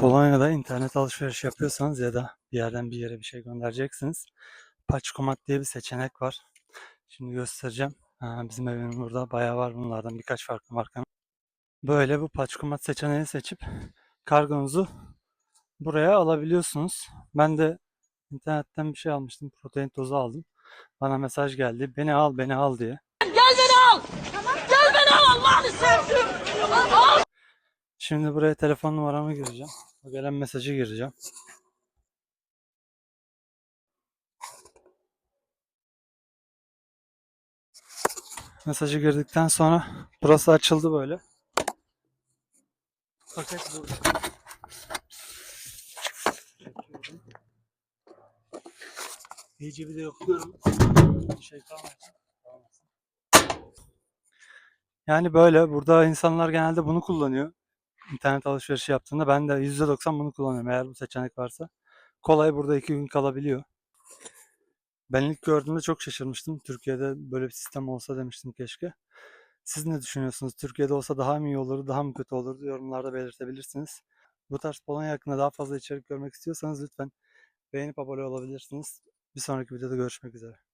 Polonya'da internet alışveriş yapıyorsanız ya da bir yerden bir yere bir şey göndereceksiniz. Paçkomat diye bir seçenek var. Şimdi göstereceğim. Bizim evin burada bayağı var bunlardan birkaç farklı markanın. Böyle bu paçkomat seçeneğini seçip kargonuzu buraya alabiliyorsunuz. Ben de internetten bir şey almıştım. Protein tozu aldım. Bana mesaj geldi. Beni al, beni al diye. Gel beni al. Gel beni al Allah'ını sevdim. Al. Şimdi buraya telefon numaramı gireceğim. O gelen mesajı gireceğim. Mesajı girdikten sonra burası açıldı böyle. Paket burada. İyice bir de yokluyorum. Şey kalmasın. Yani böyle burada insanlar genelde bunu kullanıyor internet alışverişi yaptığında ben de %90 bunu kullanıyorum eğer bu seçenek varsa. Kolay burada iki gün kalabiliyor. Ben ilk gördüğümde çok şaşırmıştım. Türkiye'de böyle bir sistem olsa demiştim keşke. Siz ne düşünüyorsunuz? Türkiye'de olsa daha mı iyi olurdu, daha mı kötü olurdu? Yorumlarda belirtebilirsiniz. Bu tarz Polonya hakkında daha fazla içerik görmek istiyorsanız lütfen beğenip abone olabilirsiniz. Bir sonraki videoda görüşmek üzere.